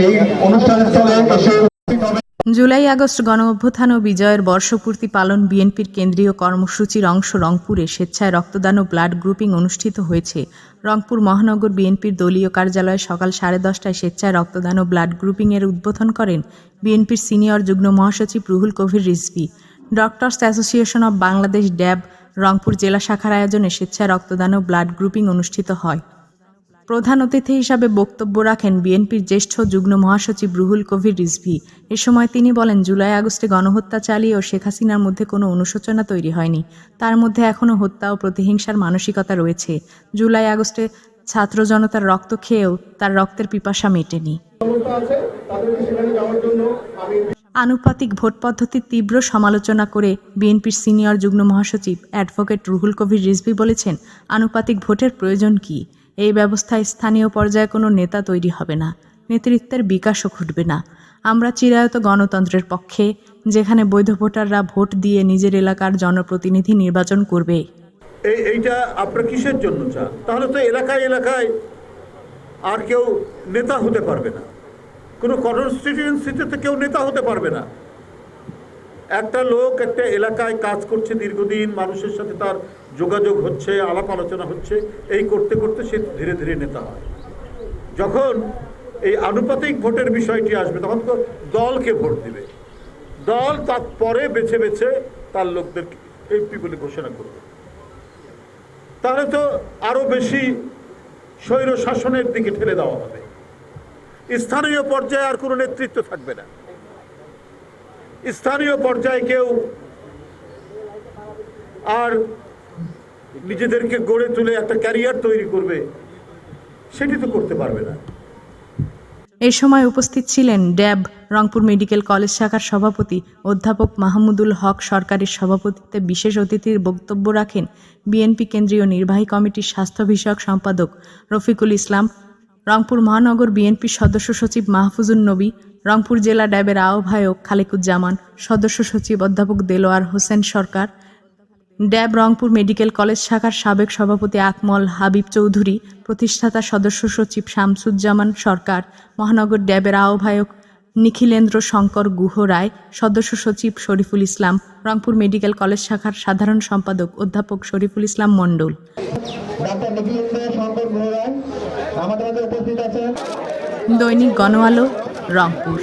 এই এসে July August গণ অভ্যুত্থান ও বিজয়ের বর্ষপূর্তি পালন বিএনপির কেন্দ্রীয় কর্মসূচির অংশ রংপুরে স্বেচ্ছায় রক্তদান ও ব্লাড গ্রুপিং অনুষ্ঠিত হয়েছে। রংপুর মহানগর বিএনপির দলীয় কার্যালয়ে সকাল সাড়ে দশটায় স্বেচ্ছায় রক্তদান ও ব্লাড গ্রুপিং এর উদ্বোধন করেন বিএনপির সিনিয়র যুগ্ম মহাসচিব Ruhul Kabir Rizvi. Doctors association of Bangladesh DAB Rangpur জেলা শাখার আয়োজনে স্বেচ্ছায় রক্তদান ও ব্লাড গ্রুপিং অনুষ্ঠিত হয়। প্রধান অতিথি হিসাবে বক্তব্য রাখেন বিএনপির জ্যেষ্ঠ যুগ্ম মহাসচিব রুহুল কবির রিজভি। এ সময় তিনি বলেন, জুলাই আগস্টে গণহত্যা চালিয়ে ও শেখ হাসিনার মধ্যে কোনো অনুশোচনা তৈরি হয়নি। তার মধ্যে এখনও হত্যা ও প্রতিহিংসার মানসিকতা রয়েছে। জুলাই আগস্টে ছাত্র জনতার রক্ত খেয়েও তার রক্তের পিপাসা মেটেনি। আনুপাতিক ভোট পদ্ধতির তীব্র সমালোচনা করে বিএনপির সিনিয়র যুগ্ম মহাসচিব অ্যাডভোকেট রুহুল কবির রিজভী বলেছেন, আনুপাতিক ভোটের প্রয়োজন কি? এই ব্যবস্থায় স্থানীয় পর্যায়ে কোনো নেতা তৈরি হবে না। নেতৃত্বের বিকাশও ঘটবে না। আমরা চিরায়ত গণতন্ত্রের পক্ষে, যেখানে বৈধ ভোটাররা ভোট দিয়ে নিজের এলাকার জনপ্রতিনিধি নির্বাচন করবে। এই, এইটা আপনারা কিসের জন্য চান তাহলে তো এলাকায় এলাকায় আর কেউ নেতা হতে পারবে না। কোনো কনস্টিটিউয়েন্সিতে তো কেউ নেতা হতে পারবে না। একটা লোক একটা এলাকায় কাজ করছে দীর্ঘদিন, মানুষের সাথে তার যোগাযোগ হচ্ছে, আলাপ আলোচনা হচ্ছে, এই করতে করতে সে ধীরে ধীরে নেতা হয়। যখন এই আনুপাতিক ভোটের বিষয়টি আসবে, তখন তো দলকে ভোট দিবে। দল তারপরে বেছে বেছে তার লোকদের এমপি বলে ঘোষণা করবে। তাহলে তো আরও বেশি স্বৈর শাসনের দিকে ঠেলে দেওয়া হবে। স্থানীয় পর্যায়ে আর কোনো নেতৃত্ব থাকবে না। স্থানীয় পর্যায়ে কেউ আর নিজেদেরকে গড়ে তুলে একটা ক্যারিয়ার তৈরি করবে, সেটি তো করতে পারবে না। এ সময় উপস্থিত ছিলেন ড্যাব, রংপুর মেডিকেল কলেজ শাখার সভাপতি অধ্যাপক মাহমুদুল হক, সরকারের সভাপতিত্বে বিশেষ অতিথির বক্তব্য রাখেন বিএনপি কেন্দ্রীয় নির্বাহী কমিটির স্বাস্থ্য বিষয়ক সম্পাদক রফিকুল ইসলাম, রংপুর মহানগর বিএনপির সদস্য সচিব মাহফুজুন নবী রংপুর জেলা ড্যাবের আহ্বায়ক খালেকুজ্জামান সদস্য সচিব অধ্যাপক Delwar Hossain Sarkar DAB Rangpur medical college শাখার সাবেক সভাপতি আকমল হাবিব চৌধুরী প্রতিষ্ঠাতা সদস্য সচিব শামসুজ্জামান সরকার মহানগর ড্যাবের আহ্বায়ক নিখিলেন্দ্র শঙ্কর গুহ রায় সদস্য সচিব শরীফুল ইসলাম রংপুর মেডিকেল কলেজ শাখার সাধারণ সম্পাদক অধ্যাপক শরীফুল ইসলাম মণ্ডল। দৈনিক শঙ্কর রংপুর।